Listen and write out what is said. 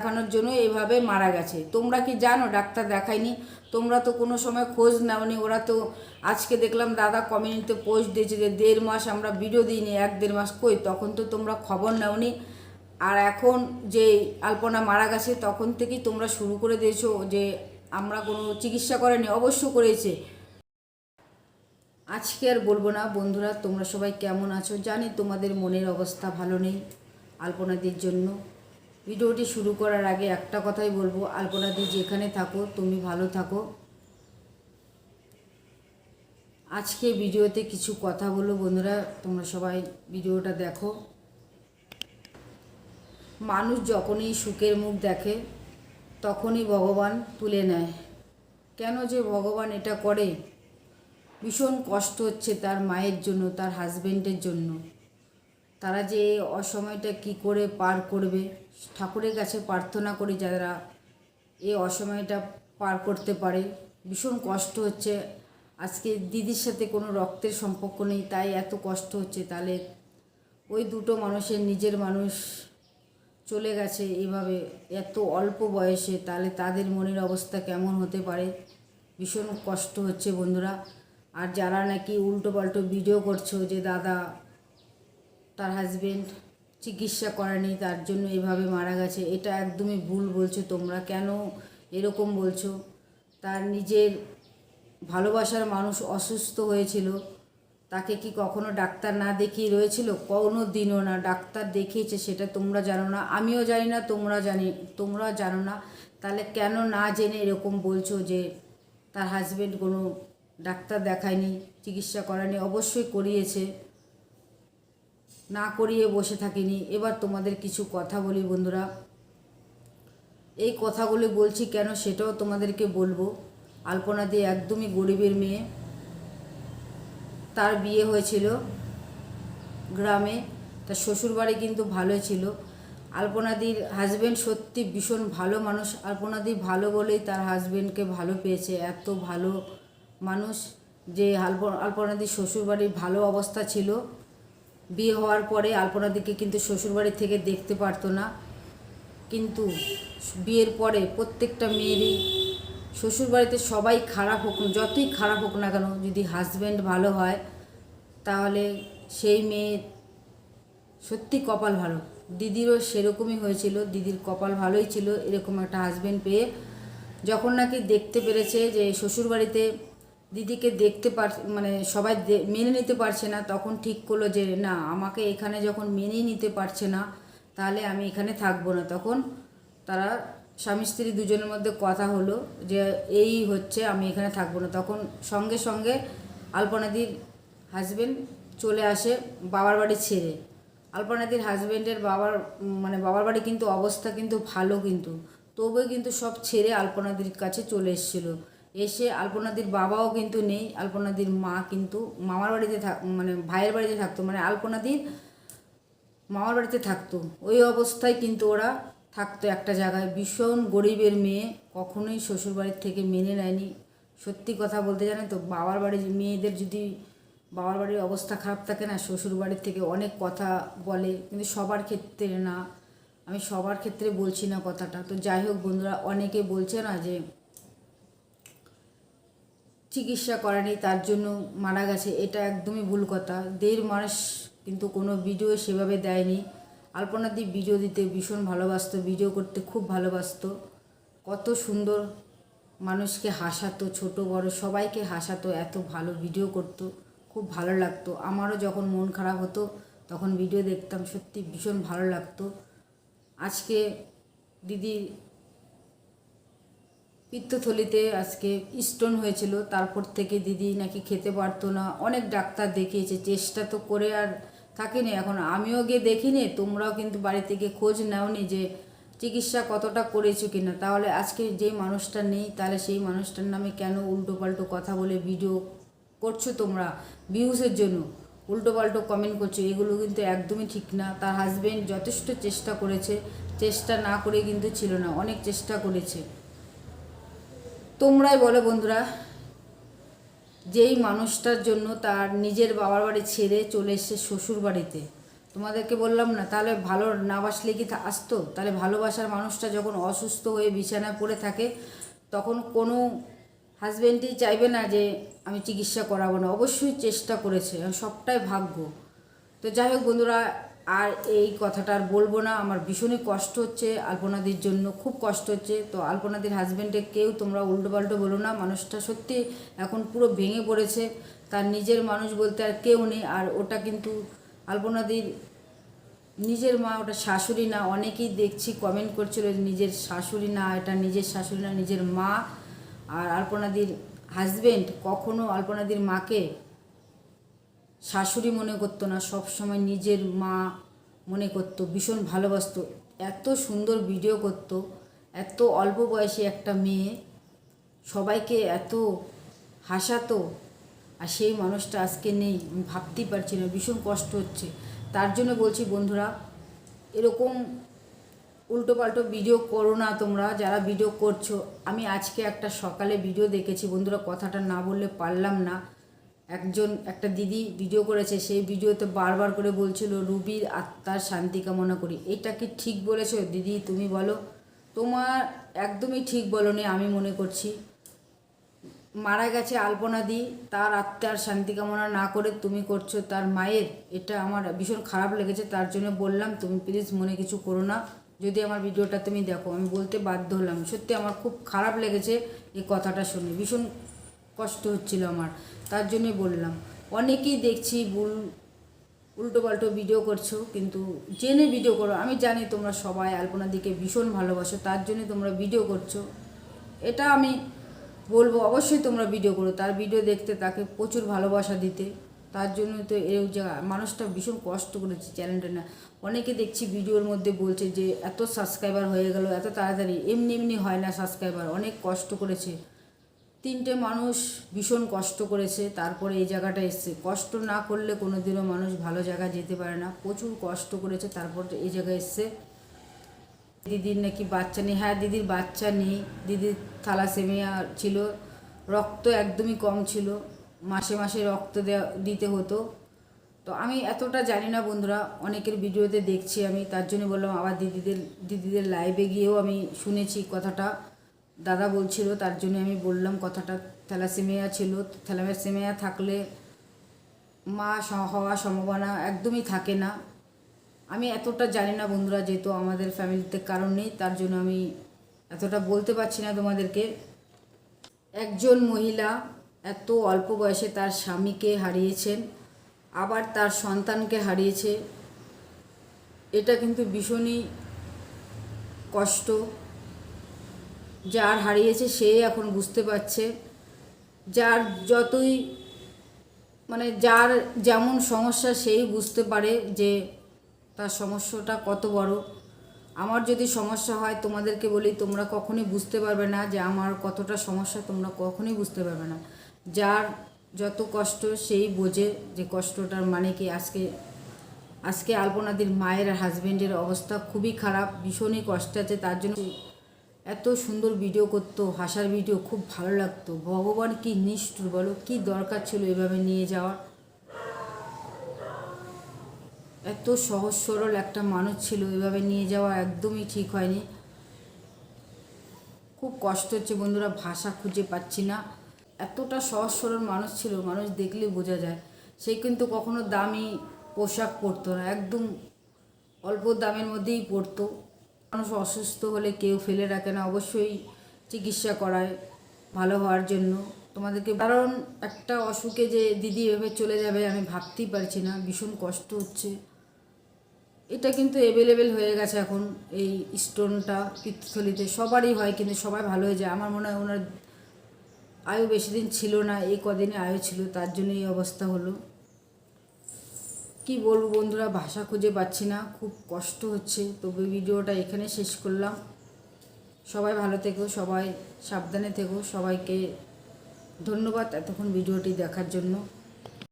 দেখানোর জন্য এইভাবে মারা গেছে। তোমরা কি জানো? ডাক্তার দেখায়নি। তোমরা তো কোনো সময় খোঁজ নাওনি। ওরা তো আজকে দেখলাম দাদা কমিউনিটিতে পোস্ট দিয়েছে যে দেড় মাস আমরা ভিডিও দিইনি, এক দেড় মাস কই? তখন তো তোমরা খবর নাওনি। আর এখন যে আলপনা মারা গেছে, তখন থেকেই তোমরা শুরু করে দিয়েছ যে আমরা কোনো চিকিৎসা করেনি, অবশ্য করেছে। আজকে আর বলব না, বন্ধুরা, তোমরা সবাই কেমন আছো? জানি তোমাদের মনের অবস্থা ভালো নেই আলপনাদের জন্য। ভিডিওটি শুরু করার আগে একটা কথাই বলব আলপনাদি যেখানে থাকো, তুমি ভালো থাকো। আজকে ভিডিওতে কিছু কথা বলো বন্ধুরা, তোমরা সবাই ভিডিওটা দেখো। মানুষ যখনই সুখের মুখ দেখে, তখনই ভগবান তুলে নেয়। কেন যে ভগবান এটা করে? ভীষণ কষ্ট হচ্ছে তার মায়ের জন্য, তার হাজবেন্ডের জন্য। তারা যে অসময়টা কি করে পার করবে, ঠাকুরের কাছে প্রার্থনা করি যারা এই অসময়টা পার করতে পারে। ভীষণ কষ্ট হচ্ছে। আজকে দিদির সাথে কোনো রক্তের সম্পর্ক নেই, তাই এত কষ্ট হচ্ছে। তাহলে ওই দুটো মানুষের নিজের মানুষ চলে গেছে এভাবে এত অল্প বয়সে, তাহলে তাদের মনের অবস্থা কেমন হতে পারে? ভীষণ কষ্ট হচ্ছে বন্ধুরা। আর যারা নাকি উল্টো পাল্টো ভিডিও করছ যে, দাদা তার হাজবেন্ড চিকিৎসা করেনি তার জন্য এভাবে মারা গেছে। এটা একদমই ভুল বলছো তোমরা। কেন এরকম বলছো? তার নিজের ভালোবাসার মানুষ অসুস্থ হয়েছিল। তাকে কি কখনো ডাক্তার না দেখিয়ে রয়েছিল? কোনো দিনও না। ডাক্তার দেখিয়েছে, সেটা তোমরা জানো না। আমিও জানি না, তোমরা জানি, তোমরা জানো না। তাহলে কেন না জেনে এরকম বলছো যে তার হাজবেন্ড কোনো ডাক্তার দেখায়নি, চিকিৎসা করেনি অবশ্যই করিয়েছে। না করিয়ে বসে থাকিনি। এবার তোমাদের কিছু কথা বলি বন্ধুরা। এই কথাগুলি বলছি কেন সেটাও তোমাদেরকে বলব। আলপনা দিয়ে একদমই গরিবের মেয়ে। তার বিয়ে হয়েছিল গ্রামে। তার শ্বশুরবাড়ি কিন্তু ভালোই ছিল। আলপনাদির হাজবেন্ড সত্যি ভীষণ ভালো মানুষ। আলপনাদি ভালো বলেই তার হাজবেন্ডকে ভালো পেয়েছে। এত ভালো মানুষ যে আলপ আলপনাদির শ্বশুরবাড়ির ভালো অবস্থা ছিল। বিয়ে হওয়ার পরে আলপনাদিকে কিন্তু শ্বশুরবাড়ি থেকে দেখতে পারতো না। কিন্তু বিয়ের পরে প্রত্যেকটা মেয়েরই শ্বশুরবাড়িতে সবাই খারাপ হোক, যতই খারাপ হোক না কেন, যদি হাজব্যান্ড ভালো হয়, তাহলে সেই মেয়ের সত্যি কপাল ভালো। দিদিরও সেরকমই হয়েছিল, দিদির কপাল ভালোই ছিল, এরকম একটা হাজব্যান্ড পেয়ে যখন নাকি দেখতে পেরেছে যে শ্বশুরবাড়িতে দিদিকে দেখতে পার মানে সবাই মেনে নিতে পারছে না, তখন ঠিক করল যে, না, আমাকে এখানে যখন মেনেই নিতে পারছে না, তাহলে আমি এখানে থাকব না। তখন তারা স্বামী স্ত্রী দুজনের মধ্যে কথা হলো যে, এই হচ্ছে, আমি এখানে থাকব না। তখন সঙ্গে সঙ্গে আলপনাদির হাজবেন্ড চলে আসে বাবার বাড়ি ছেড়ে। আলপনাদির হাজব্যান্ডের বাবার মানে বাবার বাড়ি কিন্তু অবস্থা কিন্তু ভালো কিন্তু। তবুও কিন্তু সব ছেড়ে আলপনাদির কাছে চলে এসেছিল। এসে আলপনাদির বাবাও কিন্তু নেই, আলপনাদির মা কিন্তু মামার বাড়িতে থাক মানে ভাইয়ের বাড়িতে থাকতো মানে আলপনাদির মামার বাড়িতে থাকতো। ওই অবস্থায় কিন্তু ওরা থাকতো একটা জায়গায়। ভীষণ গরিবের মেয়ে, কখনোই শ্বশুর বাড়ির থেকে মেনে নেয়নি। সত্যি কথা বলতে জানেন তো, বাবার বাড়ির মেয়েদের যদি বাবার বাড়ির অবস্থা খারাপ থাকে না শ্বশুর বাড়ির থেকে অনেক কথা বলে, কিন্তু সবার ক্ষেত্রে না। আমি সবার ক্ষেত্রে বলছি না কথাটা। তো যাই হোক বন্ধুরা, অনেকে বলছে না যে চিকিৎসা করেনি, তার জন্য মারা গেছে, এটা একদমই ভুল কথা। দেড় মাস কিন্তু কোনো ভিডিও সেভাবে দেয়নি। আলপনাদি ভিডিও দিতে ভীষণ ভালোবাসত ভিডিও করতে খুব ভালোবাসতো। কত সুন্দর মানুষকে হাসাতো, ছোট, বড়, সবাইকে হাসাতো, এত ভালো ভিডিও করতো, খুব ভালো লাগতো। আমারও যখন মন খারাপ হতো, তখন ভিডিও দেখতাম, সত্যি ভীষণ ভালো লাগতো। আজকে দিদির পিত্তথলিতে আজকে স্টোন হয়েছিল, তারপর থেকে দিদি নাকি খেতে পারতো না। অনেক ডাক্তার দেখিয়েছে, চেষ্টা তো করে আর থাকিনি। এখন আমিও গিয়ে দেখিনি, তোমরাও কিন্তু বাড়ি থেকে খোঁজ নাওনি যে চিকিৎসা কতটা করেছ কিনা। তাহলে আজকে যে মানুষটা নেই, তাহলে সেই মানুষটার নামে কেন উল্টো পাল্টো কথা বলে ভিডিও করছ তোমরা ভিউসের জন্য? উল্টো পাল্টো কমেন্ট করছ, এগুলো কিন্তু একদমই ঠিক না। তার হাজব্যান্ড যথেষ্ট চেষ্টা করেছে, চেষ্টা না করে কিন্তু ছিল না, অনেক চেষ্টা করেছে। তোমরাই বলো বন্ধুরা, যেই মানুষটার জন্য তার নিজের বাবার বাড়ি ছেড়ে চলে এসছে শ্বশুর বাড়িতে, তোমাদেরকে বললাম না, তাহলে ভালো না বাসলে কি আসতো? তাহলে ভালোবাসার মানুষটা যখন অসুস্থ হয়ে বিছানায় পড়ে থাকে, তখন কোনো হাজব্যান্ডই চাইবে না যে আমি চিকিৎসা করাবো না, অবশ্যই চেষ্টা করেছে, সবটাই ভাগ্য। তো যাই হোক বন্ধুরা আর এই কথাটা আর বলব না, আমার ভীষণই কষ্ট হচ্ছে আলপনাদির জন্য, খুব কষ্ট হচ্ছে। তো আলপনাদির হাজব্যান্ডে কেউ তোমরা উল্টো পাল্টো বলো না, মানুষটা সত্যি এখন পুরো ভেঙে পড়েছে। তার নিজের মানুষ বলতে আর কেউ নেই, আর ওটা কিন্তু আলপনাদির নিজের মা, ওটা শাশুড়ি না, অনেকেই দেখছি কমেন্ট করছিল নিজের শাশুড়ি না, এটা নিজের শাশুড়ি না, নিজের মা। আর আলপনাদির হাজবেন্ড কখনো আলপনাদির মাকে শাশুড়ি মনে করতো না সব সময় নিজের মা মনে করতো, ভীষণ ভালোবাসতো। এত সুন্দর ভিডিও করতো, এত অল্প বয়সী একটা মেয়ে, সবাইকে এত হাসাতো, আর সেই মানুষটা আজকে নেই, আমি ভাবতেই পারছি না, ভীষণ কষ্ট হচ্ছে। তার জন্য বলছি, বন্ধুরা, এরকম উল্টো পাল্টো ভিডিও করো না তোমরা, যারা ভিডিও করছ। আমি আজকে একটা সকালে ভিডিও দেখেছি, বন্ধুরা, কথাটা না বললে পারলাম না। একজন, একটা দিদি ভিডিও করেছে, সেই ভিডিওতে বারবার করে বলছিল, রুবির আত্মার শান্তি কামনা করি। এটা কি ঠিক বলেছ? দিদি, তুমি বলো। তোমার একদমই ঠিক বলনি, আমি মনে করছি। মারা গেছে আলপনা দি, তার আত্মার শান্তি কামনা না করে তুমি করছ তার মায়ের। এটা আমার ভীষণ খারাপ লেগেছে, তার জন্য বললাম, তুমি প্লিজ মনে কিছু করো না। যদি আমার ভিডিওটা তুমি দেখো। আমি বলতে বাধ্য হলাম। সত্যি আমার খুব খারাপ লেগেছে এই কথাটা শুনে। ভীষণ কষ্ট হচ্ছিল আমার, তার জন্যই বললাম। অনেকেই দেখছি ভুল উল্টো পাল্টো ভিডিও করছ, কিন্তু জেনে ভিডিও করো। আমি জানি তোমরা সবাই আলপনা দিকে ভীষণ ভালোবাসো, তার জন্য তোমরা ভিডিও করছ। এটা আমি বলব, অবশ্যই তোমরা ভিডিও করো, তার ভিডিও দেখতে তাকে প্রচুর ভালোবাসা দিতে। তার জন্য তো এই জায়গা মানুষটা ভীষণ কষ্ট করেছে চ্যানেলটা না। অনেকে দেখছি ভিডিওর মধ্যে বলছে যে, এত সাবস্ক্রাইবার হয়ে গেল, এত তাড়াতাড়ি। এমনি এমনি হয় না সাবস্ক্রাইবার অনেক কষ্ট করেছে। তিনটে মানুষ ভীষণ কষ্ট করেছে, তারপরে এই জায়গাটা এসছে। কষ্ট না করলে কোনো দিনও মানুষ ভালো জায়গায় যেতে পারে না। প্রচুর কষ্ট করেছে, তারপর এই জায়গায় এসছে। দিদির নাকি বাচ্চা নেই। হ্যাঁ দিদির বাচ্চা নেই। দিদির থ্যালাসেমিয়া ছিল। রক্ত একদমই কম ছিল। মাসে মাসে রক্ত দেওয়া দিতে হতো। তো আমি এতটা জানি না বন্ধুরা, অনেকের ভিডিওতে দেখছি আমি। তার জন্য বললাম, আবার দিদিদের দিদিদের লাইভে গিয়েও আমি শুনেছি কথাটা। দাদা বলছিল, তার জন্য আমি বললাম, কথাটা থ্যালাসেমিয়া ছিল। থ্যালাসেমিয়া থাকলে মা হওয়ার সম্ভাবনা একদমই থাকে না। আমি এতটা জানি না বন্ধুরা, যেহেতু আমাদের ফ্যামিলিতে কারণ নেই, তার জন্য আমি এতটা বলতে পারছি না তোমাদেরকে। একজন মহিলা এত অল্প বয়সে তার স্বামীকে হারিয়েছেন, আবার তার সন্তানকে হারিয়েছে, এটা কিন্তু ভীষণই কষ্ট। যার হারিয়েছে সে এখন বুঝতে পারছে। যার যতই মানে যার যেমন সমস্যা সেই বুঝতে পারে যে তার সমস্যাটা কত বড়। আমার যদি সমস্যা হয়, তোমাদেরকে বলি, তোমরা কখনোই বুঝতে পারবে না যে আমার কতটা সমস্যা, তোমরা কখনোই বুঝতে পারবে না। যার যত কষ্ট সেই বোঝে যে কষ্টটার মানে কি। আজকে আজকে আলপনাদির মায়ের আর হাজবেন্ডের অবস্থা খুবই খারাপ, ভীষণই কষ্ট আছে, তার জন্য এত সুন্দর ভিডিও করতো, হাসার ভিডিও খুব ভালো লাগতো। ভগবান কি নিষ্ঠুর বলো, কি দরকার ছিল এভাবে নিয়ে যাওয়ার এত সহজ সরল একটা মানুষ ছিল, এভাবে নিয়ে যাওয়া একদমই ঠিক হয়নি। খুব কষ্ট হচ্ছে বন্ধুরা, ভাষা খুঁজে পাচ্ছি না। এতটা সহজ সরল মানুষ ছিল, মানুষ দেখলেই বোঝা যায়। সে কিন্তু কখনো দামি পোশাক পরতো না, একদম অল্প দামের মধ্যেই পরতো। মানুষ অসুস্থ হলে কেউ ফেলে রাখে না, অবশ্যই চিকিৎসা করায় ভালো হওয়ার জন্য। তোমাদেরকে কারণ একটা অসুখে যে দিদি এভাবে চলে যাবে, আমি ভাবতেই পারছি না, ভীষণ কষ্ট হচ্ছে। এটা কিন্তু অ্যাভেলেবেল হয়ে গেছে এখন, এই স্টোনটা পিত্তথলিতে, সবারই হয় কিন্তু সবাই ভালো হয়ে যায়। আমার মনে হয় ওনার আয়ু বেশি দিন ছিল না, এই কদিনে আয়ু ছিল, তার জন্য এই অবস্থা হলো। কি বলব বন্ধুরা, ভাষা খুঁজে পাচ্ছি না, খুব কষ্ট হচ্ছে। তবে ভিডিওটা এখানে শেষ করলাম। সবাই ভালো থেকো, সবাই সাবধানে থেকো, সবাইকে ধন্যবাদ এতক্ষণ ভিডিওটি দেখার জন্য।